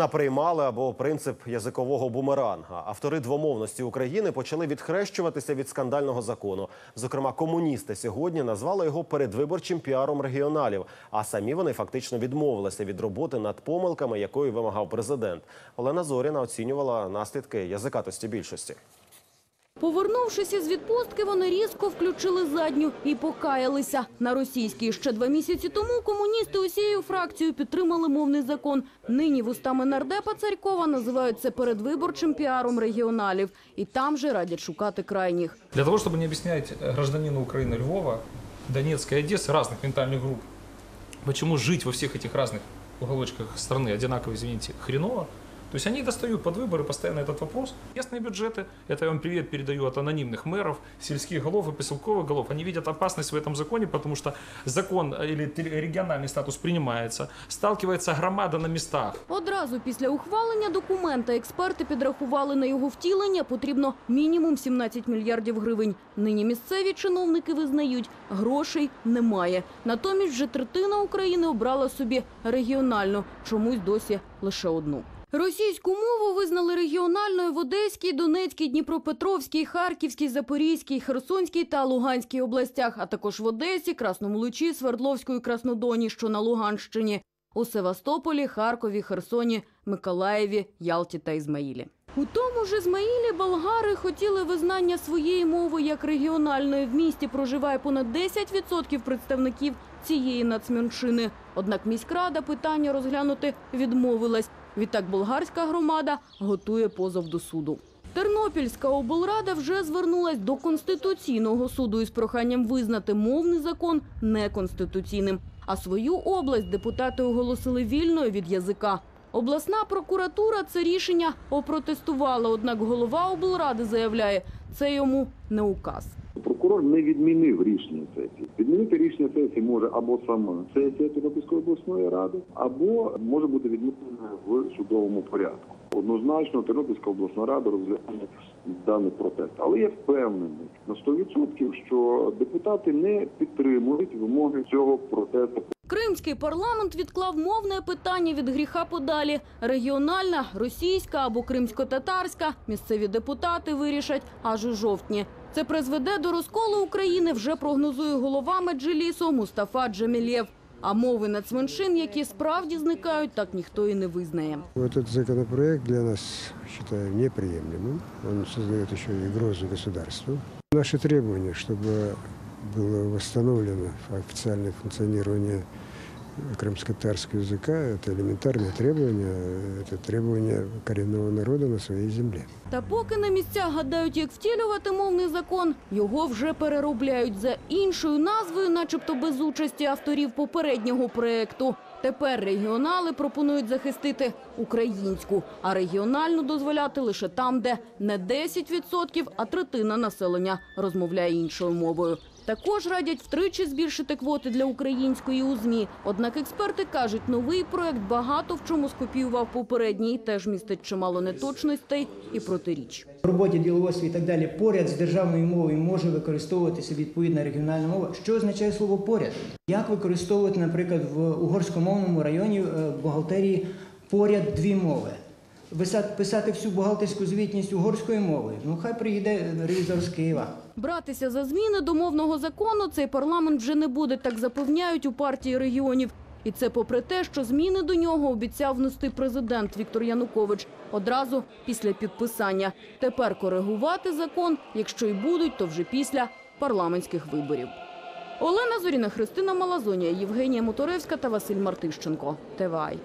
наприймали або принцип язикового бумеранга. Автори двомовності України почали відхрещуватися від скандального закону. Зокрема, комуністи сьогодні назвали його передвиборчим піаром регіоналів. А самі вони фактично відмовилися від роботи над помилками, якої вимагав президент. Олена Зоріна оцінювала наслідки язикатості більшості. Повернувшись із відпустки, вони різко включили задню і покаялися. На російській ще два місяці тому комуністи усією фракцією підтримали мовний закон. Нині вустами нардепа Царькова називають це передвиборчим піаром регіоналів. І там же радять шукати крайніх. Для того, чтобы не объяснять э, гражданину Украины Львова, Донецкой, Одессы, разных ментальных групп, почему жить во всех этих разных уголочках страны одинаково, извините, хреново, то есть они достают под выборы постоянно этот вопрос. Местные бюджеты, это я вам привет передаю от анонимных мэров, сельских голов и поселковых голов, они видят опасность в этом законе, потому что закон э, или те- региональный статус принимается, сталкивается громада на местах, Одразу після ухвалення документа експерти підрахували на його втілення потрібно мінімум 17 мільярдів гривень. Нині місцеві чиновники визнають, грошей немає. Натомість вже третина України обрала собі регіональну, чомусь досі лише одну. Російську мову визнали регіональною в Одеській, Донецькій, Дніпропетровській, Харківській, Запорізькій, Херсонській та Луганській областях, а також в Одесі, Красному Лучі, Свердловську і Краснодоні, що на Луганщині у Севастополі, Харкові, Херсоні, Миколаєві, Ялті та Ізмаїлі. У тому ж Ізмаїлі болгари хотіли визнання своєї мови як регіональної. В місті проживає понад 10% представників цієї нацменшини. Однак міськрада питання розглянути відмовилась. Відтак болгарська громада готує позов до суду. Тернопільська облрада вже звернулась до Конституційного суду із проханням визнати мовний закон неконституційним. А свою область депутати оголосили вільною від язика. Обласна прокуратура це рішення опротестувала, однак голова облради заявляє, це йому не указ. Прокурор не відмінив рішення сесії. Відмінити рішення сесії може або сама сесія Тернопільської обласної ради, або може бути відмінена в судовому порядку. Однозначно, Тернопільська обласна рада розгляне даний протест. Але я впевнений на 100%, що депутати не підтримують вимоги цього протесту. Кримський парламент відклав мовне питання від гріха подалі. Регіональна, російська або кримсько-татарська. Місцеві депутати вирішать аж у жовтні. Це призведе до розколу України, вже прогнозує голова Меджлісу Мустафа Джемілєв. А мови нацменшин, які справді зникають, так ніхто і не визнає. Вот этот законопроект для нас, считаю, неприемлемым. Он создает еще и угрозу государству. Наши требования, чтобы было восстановлено официальное функционирование крымско-татарского языка, это элементарное требование, это требование коренного народа на своей земле. Та поки на місцях гадають, як втілювати мовний закон, його вже переробляють за іншою назвою, начебто без участі авторів попереднього проекту. Тепер регіонали пропонують захистити українську, а регіональну дозволяти лише там, де не 10%, а третина населення розмовляє іншою мовою. Також радять втричі збільшити квоти для української у ЗМІ. Однак експерти кажуть, новий проект багато в чому скопіював попередній, теж містить чимало неточностей і протиріч. В роботі діловодстві і так далі поряд з державною мовою може використовуватися відповідна регіональна мова. Що означає слово поряд? Як використовувати, наприклад, в угорськомовному районі е, бухгалтерії поряд дві мови? Писати всю бухгалтерську звітність угорською мовою? Ну хай приїде ревізор з Києва. Братися за зміни до мовного закону цей парламент вже не буде, так запевняють у партії регіонів. І це попри те, що зміни до нього обіцяв внести президент Віктор Янукович одразу після підписання. Тепер коригувати закон, якщо й будуть, то вже після парламентських виборів. Олена Зоріна, Христина Малазонія, Євгенія Моторевська та Василь Мартищенко. ТВАЙ.